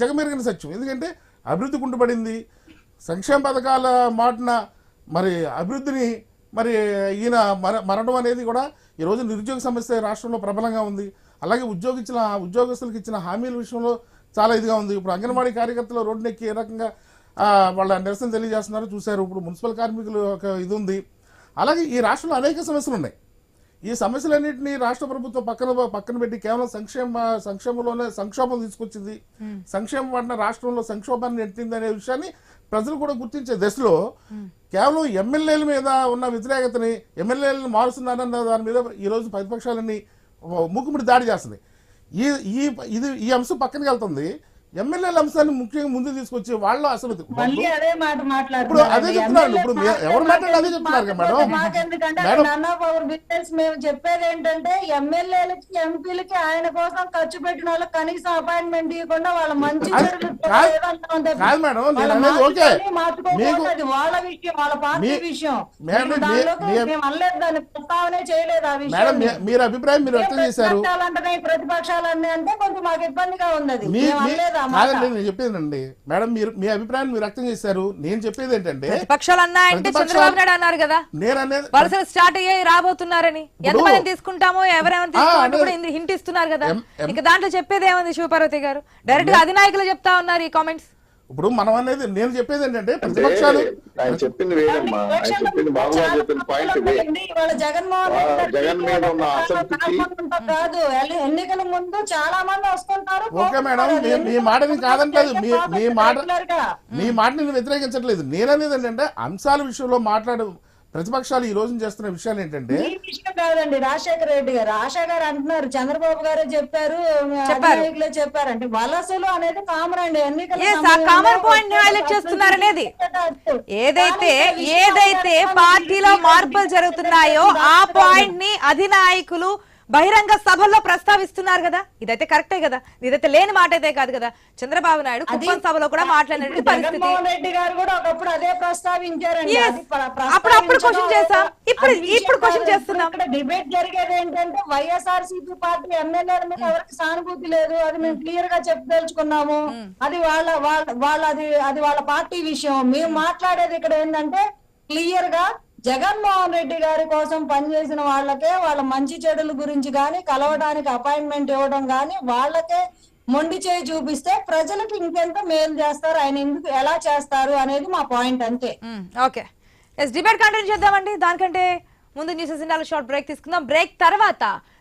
జగమెరిగిన సత్యం. ఎందుకంటే అభివృద్ధి కుంటుపడింది. సంక్షేమ పథకాల మాటన మరి అభివృద్ధిని మరి ఈయన మర మరణం అనేది కూడా ఈరోజు నిరుద్యోగ సమస్య రాష్ట్రంలో ప్రబలంగా ఉంది. అలాగే ఉద్యోగించిన ఉద్యోగస్తులకు ఇచ్చిన హామీల విషయంలో చాలా ఇదిగా ఉంది. ఇప్పుడు అంగన్వాడీ కార్యకర్తలు రోడ్డెక్కి ఏ రకంగా వాళ్ళ నిరసన తెలియజేస్తున్నారు. చూశారు. ఇప్పుడు మున్సిపల్ కార్మికులు ఒక ఇది ఉంది. అలాగే ఈ రాష్ట్రంలో అనేక సమస్యలు ఉన్నాయి. ఈ సమస్యలన్నింటినీ రాష్ట్ర ప్రభుత్వం పక్కన పక్కన పెట్టి కేవలం సంక్షేమ సంక్షేమంలోనే సంక్షోభం తీసుకొచ్చింది. సంక్షేమం పడిన రాష్ట్రంలో సంక్షోభాన్ని నెట్టింది అనే విషయాన్ని ప్రజలు కూడా గుర్తించే దశలో కేవలం ఎమ్మెల్యేల మీద ఉన్న వ్యతిరేకతని ఎమ్మెల్యేలను మారుస్తున్నారన్న దాని మీద ఈరోజు ప్రతిపక్షాలన్నీ మూకుముడి దాడి చేస్తుంది ఈ ఈ ఇది ఈ అంశం పక్కనకి వెళ్తుంది. ఎమ్మెల్యేల అంశాన్ని ముఖ్యంగా ముందు తీసుకొచ్చి వాళ్ళు అసలు మళ్ళీ అదే మాట ఇప్పుడు అదే చెప్తున్నాను. ఇప్పుడు ఎవరు మాట్లాడినా అదే చెప్తున్నారు మేడం. బిజినెస్ మేము చెప్పేది ఏంటంటే ఎమ్మెల్యేలకి ఎంపీలకి ఆయన కోసం ఖర్చు పెట్టిన వాళ్ళకి కనీసం అపాయింట్మెంట్ ఇవ్వకుండా వాళ్ళ మంచి వాళ్ళ వాళ్ళ విషయం వాళ్ళ పార్టీ విషయం. మేము అనలేదు దాన్ని ప్రస్తావనే చేయలేదు ఆ విషయం. మీరు అభిప్రాయం మీరు వ్యక్తం చేశారు. ప్రతిపక్షాలన్నీ అంటే కొంచెం మాకు ఇబ్బందిగా ఉన్నది. మేము అనలేదు? కాదండి నేను చెప్పేదండి. మేడం మీరు మీ అభిప్రాయం మీరు వ్యక్తం చేశారు. నేను చెప్పేది ఏంటంటే ప్రతిపక్షాలు అన్నాయంటే చంద్రబాబు నాయుడు అన్నారు కదా. నేను అనేది వరుసలు స్టార్ట్ అయ్యాయి రాబోతున్నారని. ఎంతమంది తీసుకుంటామో ఎవరెవరు తీసుకుంటామో. కూడా హింట్ ఇస్తున్నారు కదా. ఇంకా దాంట్లో చెప్పేది ఏముంది శివపార్వతి గారు? డైరెక్ట్గా అధినాయకులు చెప్తా ఉన్నారు ఈ కామెంట్స్ ఇప్పుడు మనం అనేది నేను చెప్పేది ఏంటంటే ప్రతిపక్షాలు ఆయన చెప్పింది ఆయన చెప్పింది బాబు గారు చెప్పిన పాయింట్ జగన్ మీద ఉన్న అసంతృప్తి- కాదు. ఎన్నికల ముందు చాలా మంది వస్తుంటారు. ఓకే మేడం మీ- మాటని కాదంటలేదు మీ మీ మాట. మీ మాటని వ్యతిరేకించట్లేదు. నేను అనేది ఏంటంటే అంశాల విషయంలో మాట్లాడు ప్రతిపక్షాలు ఈ రోజు చేస్తున్న విషయాలు ఏంటంటే ఈ విషయం కాదండి రాజశేఖర రెడ్డి గారు. ఆశా గారు అంటున్నారు చంద్రబాబు గారే చెప్పారు చెప్పారు. అధినాయకులే చెప్పారు అంటే వలసలు అనేది కామన్ అండి. highlight చేస్తున్నారు అనేది. ఏదైతే ఏదైతే పార్టీలో మార్పులు జరుగుతున్నాయో ఆ పాయింట్ని అధినాయకులు బహిరంగ సభల్లో ప్రస్తావిస్తున్నారు కదా. ఇదైతే కరెక్టే కదా. ఇదైతే లేని మాట అయితే కాదు కదా. చంద్రబాబు నాయుడు కుప్పం సభలో కూడా మాట్లాడినటువంటి ఇప్పుడు పరిస్థితి. అప్పుడు- అప్పుడు question చేశాం. ఇప్పుడు- ఇప్పుడు కాదు. చేస్తున్నాం. డిబేట్ జరిగేది ఏంటంటే వైఎస్ఆర్ సిపి పార్టీ ఎమ్మెల్యేల మీద ఎవరికి సానుభూతి లేదు. అది మేము క్లియర్గా చెప్పదలుచుకున్నాము. అది వాళ్ళ వాళ్ళ వాళ్ళ అది అది వాళ్ళ పార్టీ విషయం. మేము మాట్లాడేది ఇక్కడ ఏంటంటే క్లియర్గా జగన్మోహన్ రెడ్డి గారి కోసం పనిచేసిన వాళ్ళకే వాళ్ళ మంచి చెడుల గురించి గాని కలవడానికి అపాయింట్మెంట్ ఇవ్వడం గాని వాళ్ళకే మొండి చేయి చూపిస్తే ప్రజలకు ఇంకెంత మేలు చేస్తారు ఆయన ఎందుకు ఎలా చేస్తారు అనేది మా పాయింట్ అంతే. ఓకే. ఎస్ డిబేట్ కంటిన్యూ చేద్దామండి. దానికంటే ముందు న్యూస్ ఇండియాలో షార్ట్ బ్రేక్ తీసుకుందాం. బ్రేక్ తర్వాత